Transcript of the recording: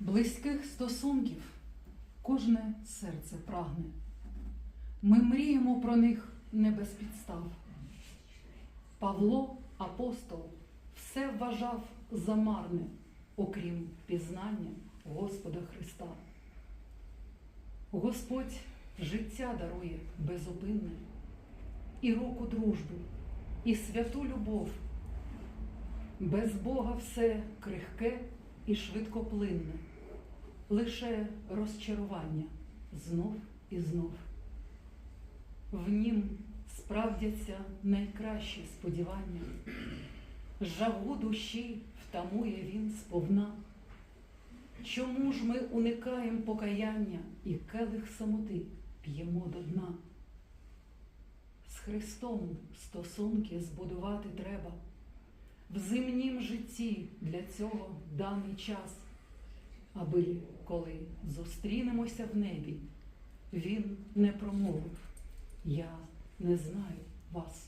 Близьких стосунків кожне серце прагне. Ми мріємо про них не без підстав. Павло, апостол, все вважав за марне, окрім пізнання Господа Христа. Господь життя дарує безупинне, і руку дружби, і святу любов. Без Бога все крихке і швидкоплинне, лише розчарування знов і знов. В нім справдяться найкращі сподівання, жагу душі втамує він сповна. Чому ж ми уникаємо покаяння і келих самоти п'ємо до дна? З Христом стосунки збудувати треба. В земнім житті для цього даний час, аби коли зустрінемося в небі, він не промовив, я не знаю вас.